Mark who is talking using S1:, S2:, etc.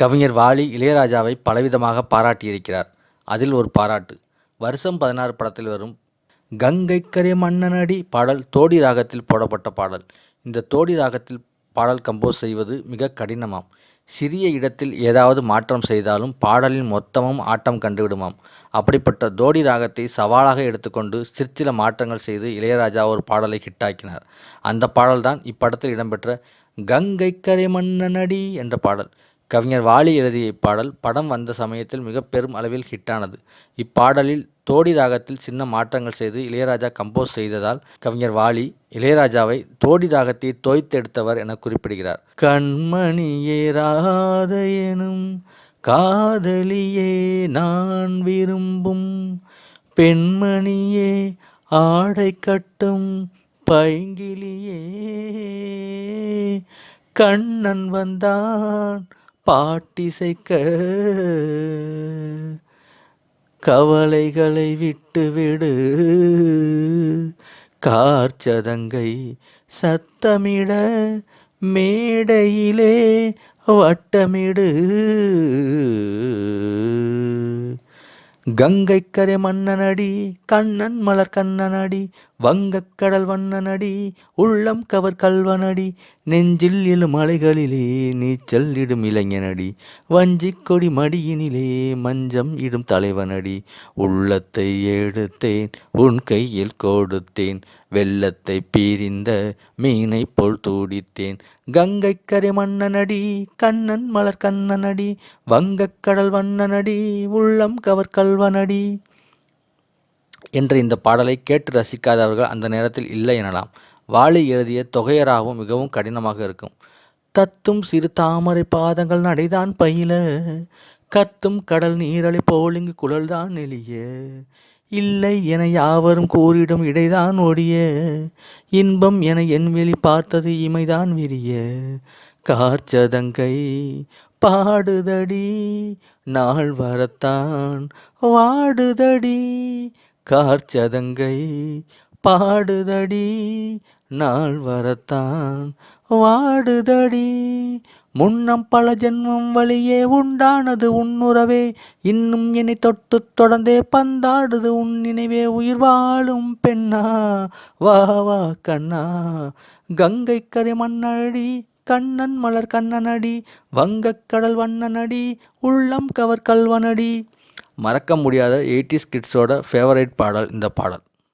S1: கவிஞர் வாலி இளையராஜாவை பலவிதமாக பாராட்டியிருக்கிறார். அதில் ஒரு பாராட்டு. வருஷம் பதினாறு படத்தில் வரும் கங்கைக்கரை மன்னனடி பாடல் தோடி ராகத்தில் போடப்பட்ட பாடல். இந்த தோடி ராகத்தில் பாடல் கம்போஸ் செய்வது மிக கடினமாம். சிறிய இடத்தில் ஏதாவது மாற்றம் செய்தாலும் பாடலின் மொத்தமும் ஆட்டம் கண்டுவிடுமாம். அப்படிப்பட்ட தோடி ராகத்தை சவாலாக எடுத்துக்கொண்டு சிற்சில மாற்றங்கள் செய்து இளையராஜா ஒரு பாடலை ஹிட்டாக்கினார். அந்த பாடல்தான் இப்படத்தில் இடம்பெற்ற கங்கைக்கரை மன்னனடி என்ற பாடல். கவிஞர் வாலி எழுதிய இப்பாடல் படம் வந்த சமயத்தில் மிக பெரும் அளவில் ஹிட்டானது. இப்பாடலில் தோடி ராகத்தில் சின்ன மாற்றங்கள் செய்து இளையராஜா கம்போஸ் செய்ததால் கவிஞர் வாலி இளையராஜாவை தோடி ராகத்தை தோய்த்தெடுத்தவர் என குறிப்பிடுகிறார். கண்மணியே ராதையனும் எனும் காதலியே நான் விரும்பும் பெண்மணியே ஆடை கட்டும் பைங்கிலியே கண்ணன் வந்தான் பாட்டிசைக்க கவலைகளை விட்டுவிடு. கார்ச்சதங்கை சத்தமிட மேடையிலே வட்டமிடு. கங்கைக்கரை மன்னனடி கண்ணன் மலர் கண்ணனடி வங்கக்கடல் வண்ணனடி உள்ளம் கவர் கல்வனடி நெஞ்சில் எழும் மலைகளிலே நீச்சல் இடும் இளைஞனடி வஞ்சிக் கொடி மடியினிலே மஞ்சம் இடும் தலைவனடி உள்ளத்தை எடுத்தேன் உன் கையில் கொடுத்தேன் வெள்ளத்தை பீரிந்த மீனை போல் தூடித்தேன் கங்கை கரை மன்னனடி கண்ணன் மலர் கண்ணனடி வங்கக்கடல் வண்ணனடி உள்ளம் கவர் கல்வனடி என்ற இந்த பாடலை கேட்டு ரசிக்காதவர்கள் அந்த நேரத்தில் இல்லை எனலாம். வாலி எழுதிய தொகையராகவும் மிகவும் கடினமாக இருக்கும். தத்தும் சிறு தாமரை பாதங்கள் நடைதான் பயில கத்தும் கடல் நீரலை போலிங்கு குழல்தான் நெளிய இல்லை என யாவரும் கூறிடும் இடைதான் ஒடிய. இன்பம் என என் வெளி பார்த்தது இமைதான் விரிய. கார்ச்சதங்கை பாடுதடி நாள் வரத்தான் வாடுதடி. கார்ச்சதங்கை பாடுதடி நாள் வரத்தான் வாடுதடி. முன்னம் பல ஜென்மம் வழியே உண்டானது உன்னுறவே இன்னும் இனி தொட்டு தொடர்ந்தே பந்தாடுது உன் நினைவே உயிர் வாழும் பெண்ணா வா வா கண்ணா. கங்கை கரை மண்ணடி கண்ணன் மலர் கண்ணனடி வங்கக்கடல் வண்ணனடி உள்ளம் கவர் கல்வனடி. மறக்க முடியாத எயிட்டிஸ் கிட்ஸோட ஃபேவரைட் பாடல் இந்த பாடல்.